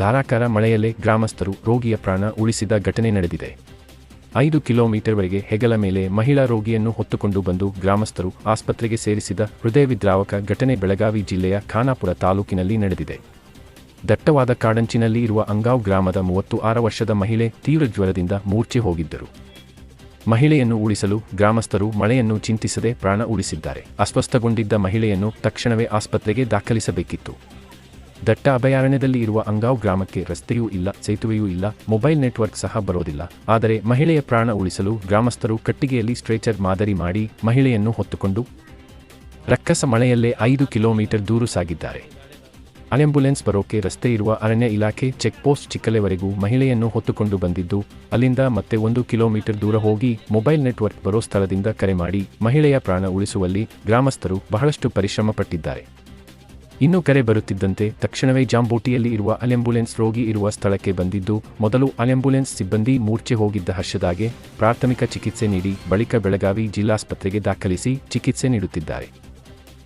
ಧಾರಾಕಾರ ಮಳೆಯಲ್ಲೇ ಗ್ರಾಮಸ್ಥರು ರೋಗಿಯ ಪ್ರಾಣ ಉಳಿಸಿದ ಘಟನೆ ನಡೆದಿದೆ. ಐದು ಕಿಲೋಮೀಟರ್ವರೆಗೆ ಹೆಗಲ ಮೇಲೆ ಮಹಿಳಾ ರೋಗಿಯನ್ನು ಹೊತ್ತುಕೊಂಡು ಬಂದು ಗ್ರಾಮಸ್ಥರು ಆಸ್ಪತ್ರೆಗೆ ಸೇರಿಸಿದ ಹೃದಯ ವಿದ್ರಾವಕ ಘಟನೆ ಬೆಳಗಾವಿ ಜಿಲ್ಲೆಯ ಖಾನಾಪುರ ತಾಲೂಕಿನಲ್ಲಿ ನಡೆದಿದೆ. ದಟ್ಟವಾದ ಕಾಡಂಚಿನಲ್ಲಿ ಇರುವ ಅಂಗಾವ್ ಗ್ರಾಮದ ಮೂವತ್ತು ಆರು ವರ್ಷದ ಮಹಿಳೆ ತೀವ್ರ ಜ್ವರದಿಂದ ಮೂರ್ಛೆ ಹೋಗಿದ್ದರು. ಮಹಿಳೆಯನ್ನು ಉಳಿಸಲು ಗ್ರಾಮಸ್ಥರು ಮಳೆಯನ್ನು ಚಿಂತಿಸದೆ ಪ್ರಾಣ ಉಳಿಸಿದ್ದಾರೆ. ಅಸ್ವಸ್ಥಗೊಂಡಿದ್ದ ಮಹಿಳೆಯನ್ನು ತಕ್ಷಣವೇ ಆಸ್ಪತ್ರೆಗೆ ದಾಖಲಿಸಬೇಕಿತ್ತು. ದಟ್ಟ ಅಭಯಾರಣ್ಯದಲ್ಲಿ ಇರುವ ಅಂಗಾವ್ ಗ್ರಾಮಕ್ಕೆ ರಸ್ತೆಯೂ ಇಲ್ಲ, ಸೇತುವೆಯೂ ಇಲ್ಲ, ಮೊಬೈಲ್ ನೆಟ್ವರ್ಕ್ ಸಹ ಬರೋದಿಲ್ಲ. ಆದರೆ ಮಹಿಳೆಯ ಪ್ರಾಣ ಉಳಿಸಲು ಗ್ರಾಮಸ್ಥರು ಕಟ್ಟಿಗೆಯಲ್ಲಿ ಸ್ಟ್ರೇಚರ್ ಮಾದರಿ ಮಾಡಿ ಮಹಿಳೆಯನ್ನು ಹೊತ್ತುಕೊಂಡು ರಕ್ಕಸ ಮಳೆಯಲ್ಲೇ ಐದು ಕಿಲೋಮೀಟರ್ ದೂರು ಸಾಗಿದ್ದಾರೆ. ಆಂಬ್ಯುಲೆನ್ಸ್ ಬರೋಕೆ ರಸ್ತೆ ಇರುವ ಅರಣ್ಯ ಇಲಾಖೆ ಚೆಕ್ಪೋಸ್ಟ್ ಚಿಕ್ಕಲೆವರೆಗೂ ಮಹಿಳೆಯನ್ನು ಹೊತ್ತುಕೊಂಡು ಬಂದಿದ್ದು, ಅಲ್ಲಿಂದ ಮತ್ತೆ ಒಂದು ಕಿಲೋಮೀಟರ್ ದೂರ ಹೋಗಿ ಮೊಬೈಲ್ ನೆಟ್ವರ್ಕ್ ಬರೋ ಸ್ಥಳದಿಂದ ಕರೆ ಮಾಡಿ ಮಹಿಳೆಯ ಪ್ರಾಣ ಉಳಿಸುವಲ್ಲಿ ಗ್ರಾಮಸ್ಥರು ಬಹಳಷ್ಟು ಪರಿಶ್ರಮ ಪಟ್ಟಿದ್ದಾರೆ. ಇನ್ನು ಕರೆ ಬರುತ್ತಿದ್ದಂತೆ ತಕ್ಷಣವೇ ಜಾಂಬೋಟಿಯಲ್ಲಿ ಇರುವ ಅಲೆಂಬುಲೆನ್ಸ್ ರೋಗಿ ಇರುವ ಸ್ಥಳಕ್ಕೆ ಬಂದಿದ್ದು, ಮೊದಲು ಅಲೆಂಬುಲೆನ್ಸ್ ಸಿಬ್ಬಂದಿ ಮೂರ್ಛೆ ಹೋಗಿದ್ದ ಹರ್ಷದಾಗೆ ಪ್ರಾಥಮಿಕ ಚಿಕಿತ್ಸೆ ನೀಡಿ ಬಳಿಕ ಬೆಳಗಾವಿ ಜಿಲ್ಲಾಸ್ಪತ್ರೆಗೆ ದಾಖಲಿಸಿ ಚಿಕಿತ್ಸೆ ನೀಡುತ್ತಿದ್ದಾರೆ.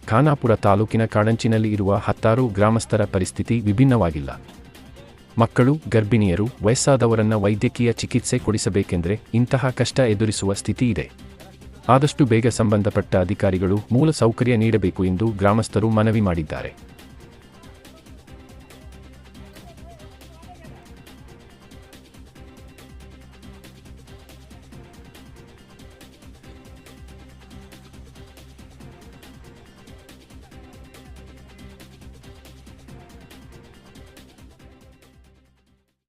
ಖಾನಾಪುರ ತಾಲೂಕಿನ ಕಾಡಂಚಿನಲ್ಲಿ ಇರುವ ಹತ್ತಾರು ಗ್ರಾಮಸ್ಥರ ಪರಿಸ್ಥಿತಿ ವಿಭಿನ್ನವಾಗಿಲ್ಲ. ಮಕ್ಕಳು, ಗರ್ಭಿಣಿಯರು, ವಯಸ್ಸಾದವರನ್ನ ವೈದ್ಯಕೀಯ ಚಿಕಿತ್ಸೆ ಕೊಡಿಸಬೇಕೆಂದರೆ ಇಂತಹ ಕಷ್ಟ ಎದುರಿಸುವ ಸ್ಥಿತಿ ಇದೆ. ಆದಷ್ಟು ಬೇಗ ಸಂಬಂಧಪಟ್ಟ ಅಧಿಕಾರಿಗಳು ಮೂಲ ಸೌಕರ್ಯ ನೀಡಬೇಕು ಎಂದು ಗ್ರಾಮಸ್ಥರು ಮನವಿ ಮಾಡಿದ್ದಾರೆ.